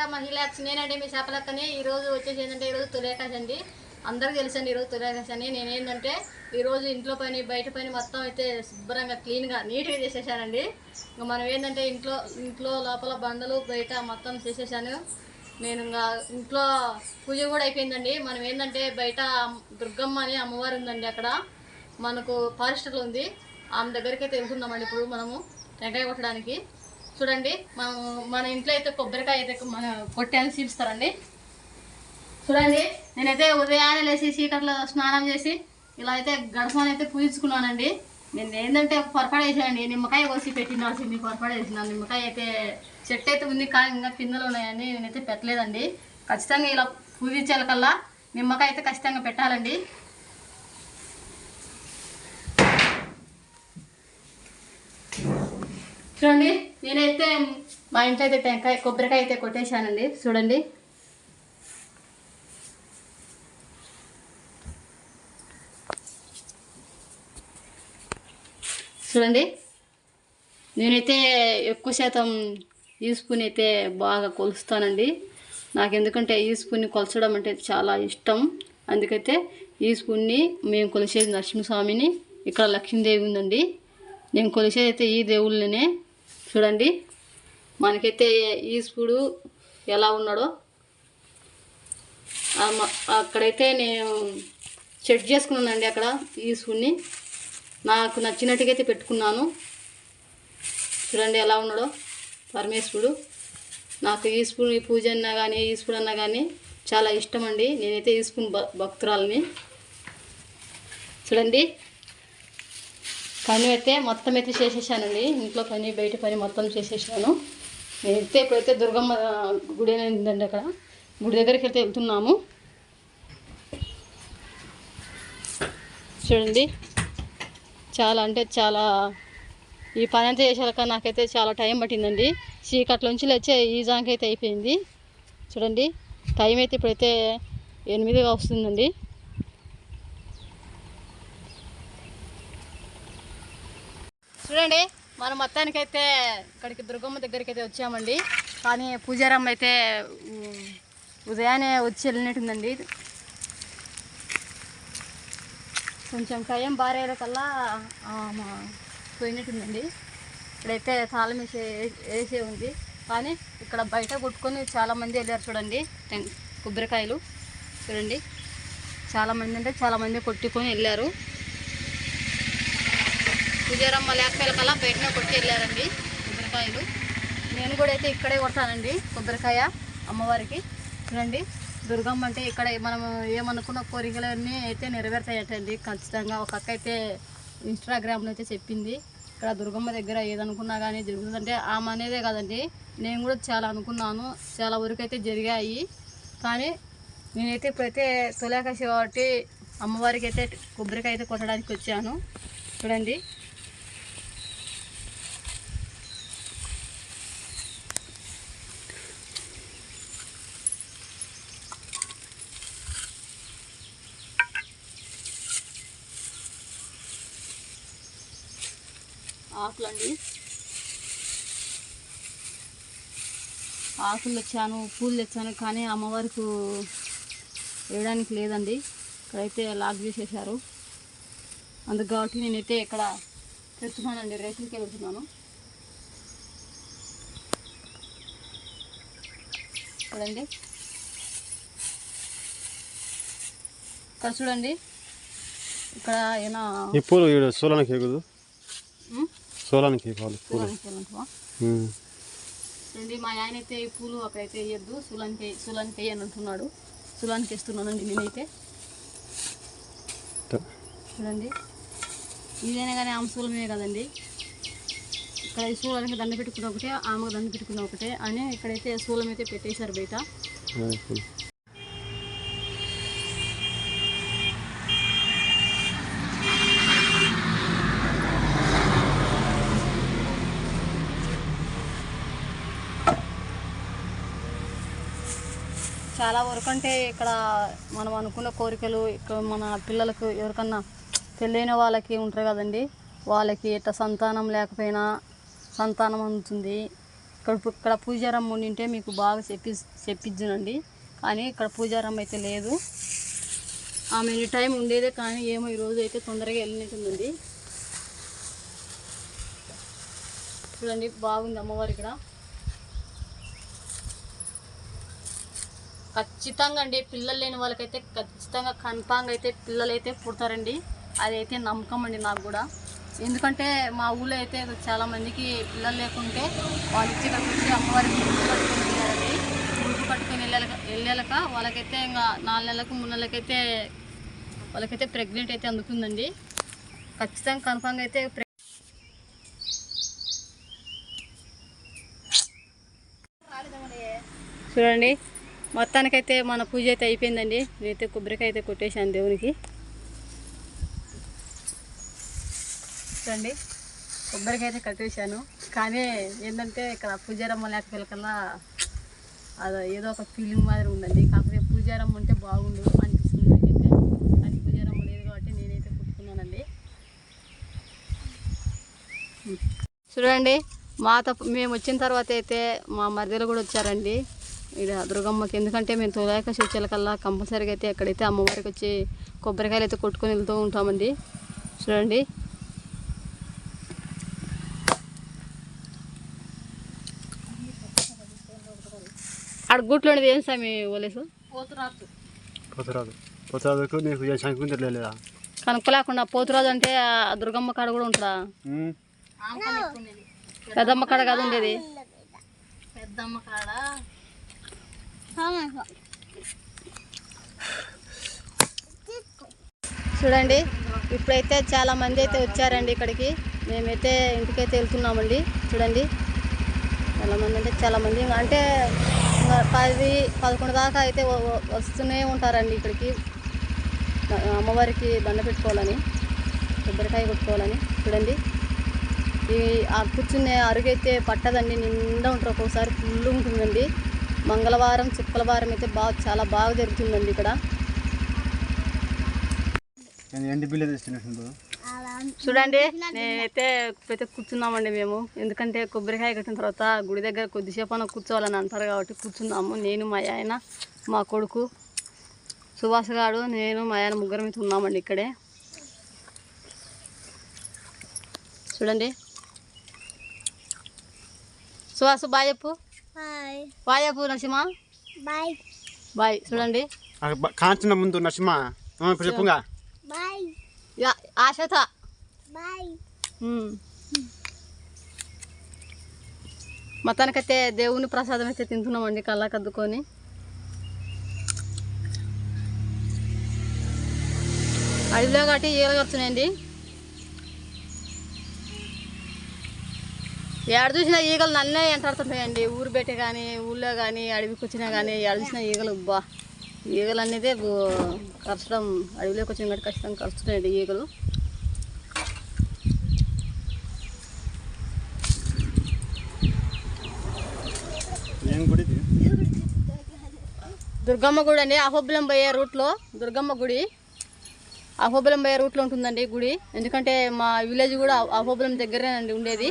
టాటా మహిళాక్స్ నేనండి మీ చేపలక్కని ఈరోజు వచ్చేసి ఏంటంటే ఈరోజు తొలేకాశ అండి. అందరికీ తెలుసండి ఈరోజు తొలేకాశ అని. నేను ఏంటంటే ఈరోజు ఇంట్లో పని బయట పని మొత్తం అయితే శుభ్రంగా క్లీన్గా నీట్గా చేసేసానండి. ఇంకా మనం ఏంటంటే ఇంట్లో ఇంట్లో లోపల బండలు బయట మొత్తం చేసేసాను. నేను ఇంకా ఇంట్లో పూజ కూడా అయిపోయిందండి. మనం ఏంటంటే బయట దుర్గమ్మ అని అమ్మవారు ఉందండి అక్కడ. మనకు ఫారెస్ట్లో ఉంది. ఆమె దగ్గరికి అయితే వెళ్తున్నామండి ఇప్పుడు మనము టెంకాయ కొట్టడానికి. చూడండి మనం మన ఇంట్లో అయితే కొబ్బరికాయ అయితే మన కొట్టాలని చూపిస్తారండి చూడండి నేనైతే ఉదయాన్నే లేచి చీకట్లో స్నానం చేసి ఇలా అయితే గడపని అయితే పూజించుకున్నానండి. నేను ఏంటంటే ఒక పొరపాటు వేసానండి నిమ్మకాయ కోసి పెట్టినాల్సింది పొరపాటు వేసిన నిమ్మకాయ అయితే చెట్టు అయితే ఉంది కానీ ఇంకా పిందెలు ఉన్నాయని నేనైతే పెట్టలేదండి. ఖచ్చితంగా ఇలా పూజించాలి కల్లా నిమ్మకాయ అయితే ఖచ్చితంగా పెట్టాలండి. చూడండి నేనైతే మా ఇంట్లో అయితే టెంకాయ కొబ్బరికాయ అయితే కొట్టేశానండి. చూడండి. చూడండి. నేనైతే ఎక్కువ శాతం ఈ స్పూన్ అయితే బాగా కొలుస్తానండి. నాకు ఎందుకంటే ఈ స్పూన్ని కొలచడం అంటే చాలా ఇష్టం. అందుకైతే ఈ స్పూన్ని మేము కొలిసేది నరసింహస్వామిని. ఇక్కడ లక్ష్మీదేవి ఉందండి. నేను కొలిసేది అయితే ఈ దేవుళ్ళనే. చూడండి. మనకైతే ఈ ఎలా ఉన్నాడో. అక్కడైతే నేను సెట్ చేసుకున్నానండి అక్కడ ఈ నాకు నచ్చినట్టుగా అయితే పెట్టుకున్నాను. చూడండి ఎలా ఉన్నాడో పరమేశ్వరుడు. నాకు ఈ పూజ అన్నా కానీ ఈ అన్నా కానీ చాలా ఇష్టం అండి నేనైతే ఈసుకుని భక్తురాలని. చూడండి. పని అయితే మొత్తం అయితే చేసేసానండి. ఇంట్లో పని బయట పని మొత్తం చేసేసాను. నేనైతే ఇప్పుడైతే దుర్గమ్మ గుడి అనేది ఉందండి అక్కడ గుడి దగ్గరికి అయితే వెళ్తున్నాము. చూడండి. చాలా అంటే చాలా ఈ పని అంతా చేసాక నాకైతే చాలా టైం పట్టిందండి. చీకట్లోంచి లేచే ఈ జాంకి అయితే అయిపోయింది. చూడండి. టైం అయితే ఇప్పుడైతే ఎనిమిదిగా వస్తుందండి. చూడండి మనం మొత్తానికైతే ఇక్కడికి దుర్గమ్మ దగ్గరికి అయితే వచ్చామండి. కానీ పూజారమ్మ అయితే ఉదయాన్నే వచ్చి వెళ్ళినట్టుందండి. కొంచెం కయ్యం బారేల కల్లా పోయినట్టుందండి. ఇక్కడైతే తాళం వేసే వేసే ఉంది. కానీ ఇక్కడ బయట కొట్టుకొని చాలామంది వెళ్ళారు చూడండి టెం- కొబ్బరికాయలు. చూడండి చాలామంది అంటే చాలామంది కొట్టుకొని వెళ్ళారు. విజయరమ్మ లేకపోయిలకల్లా బయటనే కొట్టి వెళ్ళారండి కొబ్బరికాయలు. నేను కూడా అయితే ఇక్కడే కొడతానండి కొబ్బరికాయ అమ్మవారికి. చూడండి దుర్గమ్మ అంటే ఇక్కడ మనం ఏమనుకున్న కోరికలన్నీ అయితే నెరవేరుతాయటండి. ఖచ్చితంగా ఒక అక్క అయితే ఇన్స్టాగ్రామ్లో అయితే చెప్పింది. ఇక్కడ దుర్గమ్మ దగ్గర ఏదనుకున్నా కానీ జరుగుతుందంటే ఆమె అనేదే కదండి. నేను కూడా చాలా అనుకున్నాను. చాలా వరకు అయితే జరిగాయి. కానీ నేనైతే ఇప్పుడైతే తొలేకాశి కాబట్టి అమ్మవారికి అయితే కొబ్బరికాయ అయితే కొట్టడానికి వచ్చాను. చూడండి ఆకులండి. ఆకులు తెచ్చాను పూలు తెచ్చాను కానీ అమ్మవారికి వేయడానికి లేదండి. ఇక్కడైతే లాక్ చేసేసారు అందుకు కాబట్టి నేనైతే ఇక్కడ తెస్తున్నానండి రైతులకి వెళ్తున్నాను చూడండి. ఇక్కడ చూడండి. ఇక్కడ ఏమైనా ఈ పూలు సోలానికి సోలానికి పాలు చూడండి. రండి మా ఆయన అయితే ఈ పూలు అక్కడైతే వేయద్దు. సులానికి సులానికి వేయని అంటున్నాడు. సులానికి వేస్తున్నానండి నేనైతే. చూడండి. ఇదైనా కానీ ఆమె శూలమే కదండి. ఇక్కడ ఈ శూలానికి దండ పెట్టుకున్న ఒకటే ఆమెకు దండ పెట్టుకున్న ఒకటే అని ఇక్కడైతే శూలం అయితే పెట్టేశారు బయట. చాలా వరకు అంటే ఇక్కడ మనం అనుకున్న కోరికలు ఇక్కడ మన పిల్లలకు ఎవరికన్నా పెళ్ళైన వాళ్ళకి ఉంటారు కదండి. వాళ్ళకి ఇట్లా సంతానం లేకపోయినా సంతానం అందుతుంది. ఇక్కడ ఇక్కడ పూజారమ్మ ఉండింటే మీకు బాగా చెప్పి చెప్పించునండి కానీ ఇక్కడ పూజారమ్మ అయితే లేదు. ఆమె ఎనీ టైం ఉండేదే కానీ ఏమో ఈరోజు అయితే తొందరగా వెళ్ళినట్టుందండి. చూడండి బాగుంది అమ్మవారు ఇక్కడ. ఖచ్చితంగా అండి. పిల్లలు లేని వాళ్ళకైతే ఖచ్చితంగా కన్ఫామ్గా అయితే పిల్లలు అయితే పుడతారండి. అదైతే నమ్మకం అండి నాకు కూడా. ఎందుకంటే మా ఊళ్ళో అయితే చాలామందికి పిల్లలు లేకుంటే వాళ్ళు ఇచ్చి ఇక్కడికి వచ్చి అమ్మవారికి ముడుపు కట్టుకుని వెళ్ళారండి గుడ్డు పట్టుకొని వెళ్ళాక వెళ్ళాక వాళ్ళకైతే ఇంకా నాలుగు నెలలకు మూడు నెలలకైతే వాళ్ళకైతే ప్రెగ్నెంట్ అయితే అందుకుందండి ఖచ్చితంగా కన్ఫామ్గా అయితే చూడండి. మొత్తానికైతే మన పూజ అయితే అయిపోయిందండి. నేనైతే కొబ్బరికాయ అయితే కొట్టేశాను దేవునికి. చూడండి కొబ్బరికాయ అయితే కట్టేశాను. కానీ ఏంటంటే ఇక్కడ పూజారమ్మ లేకపోతే అది ఏదో ఒక ఫీలింగ్ మాదిరి ఉందండి. కాకపోతే పూజారమ్మ ఉంటే బాగుండు అనిపిస్తుంది నాకైతే. కానీ పూజారమ్మ లేదు కాబట్టి నేనైతే కుట్టుకున్నానండి. చూడండి మాతో మేము వచ్చిన తర్వాత అయితే మా మరిదలు కూడా వచ్చారండి. ఇక్కడ దుర్గమ్మకి. ఎందుకంటే మేము తొలాక కల్లా కంపల్సరీగా అయితే ఎక్కడైతే అమ్మవారికి వచ్చి కొబ్బరికాయలు అయితే కొట్టుకొని వెళ్తూ ఉంటామండి. చూడండి. ఆడ గుట్లో ఉండేది ఏం స్వామి ఓలేసు? పోతురాజు. పోతరాదు పోతరాదుకు నీకు ఏ కనుక్కోలేకుండా పోతురాజు అంటే ఆ దుర్గమ్మ కాడ కూడా ఉంటుందా? పెద్దమ్మ కాడ కాదు ఉండేది. పెద్దమ్మ కాడ? చూడండి ఇప్పుడైతే చాలా మంది అయితే వచ్చారండి ఇక్కడికి. మేమైతే ఇంటికైతే వెళ్తున్నామండి. చూడండి. చాలా మంది అంటే చాలా మంది అంటే పది పదకొండు దాకా అయితే వ- వస్తూనే ఉంటారండి ఇక్కడికి. అమ్మవారికి దండ పెట్టుకోవాలని కొబ్బరికాయ కొట్టుకోవాలని. చూడండి. ఈ ఆ కూర్చునే అరుగైతే పట్టదండి నిండా ఉంటారు ఒక్కొక్కసారి ఫుల్ ఉంటుందండి మంగళవారం శుక్రవారం అయితే బాగా చాలా బాగా జరుగుతుందండి ఇక్కడ. నేను ఎండి బిల్లు తెచ్చినట్టు చూడండి నేనైతే ఇప్పుడైతే కూర్చున్నామండి మేము. ఎందుకంటే కొబ్బరికాయ కట్టిన తర్వాత గుడి దగ్గర కొద్దిసేపు అన్న కూర్చోవాలని అంటారు కాబట్టి కూర్చున్నాము. నేను మా ఆయన మా కొడుకు సుభాష్ గారు నేను మా ఆయన ముగ్గురం అయితే ఉన్నామండి ఇక్కడే. చూడండి. సుహాసు బాయ్ చెప్పు. బాయ్ నరసింహ బాయ్ బాయ్ చూడండి. కాంచిన ముందు నరసింహ ఇప్పుడు చెప్పుగా. బాయ్ ఆశత బాయ్. మొత్తానికైతే దేవుని ప్రసాదం అయితే తింటున్నామండి కళ్ళకి అద్దుకొని అడవిలో కాబట్టి ఈగలు కడుతున్నాయండి ఎక్కడ చూసినా ఈగలు నన్నే ఎంటాడుతుంటాయండి ఊరు బయట కానీ ఊళ్ళో కానీ అడవికి వచ్చినా కానీ ఎక్కడ చూసినా ఈగలు బా. ఈగలు అనేది కరచడం అడవిలోకి వచ్చిన కాబట్టి ఖచ్చితంగా కరుస్తున్నాయండి ఈగలు? దుర్గమ్మ గుడి అండి. అహోబిలం పోయే రూట్లో దుర్గమ్మ గుడి. అహోబిలం పోయే రూట్లో ఉంటుందండి గుడి. ఎందుకంటే మా విలేజ్ కూడా అహో- అహోబిలం దగ్గరేనండి ఉండేది.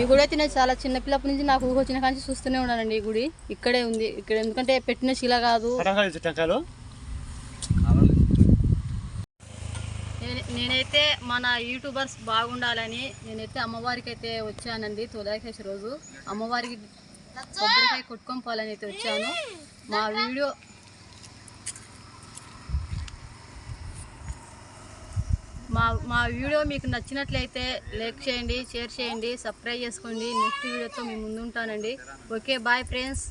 ఈ గుడి అయితే నేను చాలా చిన్న పిల్లప్పటి నుంచి నాకు ఊహ వచ్చిన కానీ చూస్తూనే ఉన్నానండి ఈ గుడి. ఇక్కడే ఉంది. ఇక్కడ ఎందుకంటే పెట్టిన శిల కాదు. నేనైతే మన యూట్యూబర్స్ బాగుండాలని నేనైతే అమ్మవారికి అయితే వచ్చానండి తొలాకేసి రోజు. అమ్మవారికి కొబ్బరికాయ కొట్టుకొని పోవాలని అయితే వచ్చాను. మా వీడియో మా మా వీడియో మీకు నచ్చినట్లయితే లైక్ చేయండి షేర్ చేయండి సబ్స్క్రైబ్ చేసుకోండి. నెక్స్ట్ వీడియోతో మేము ముందు ఉంటానండి ఓకే బాయ్ ఫ్రెండ్స్.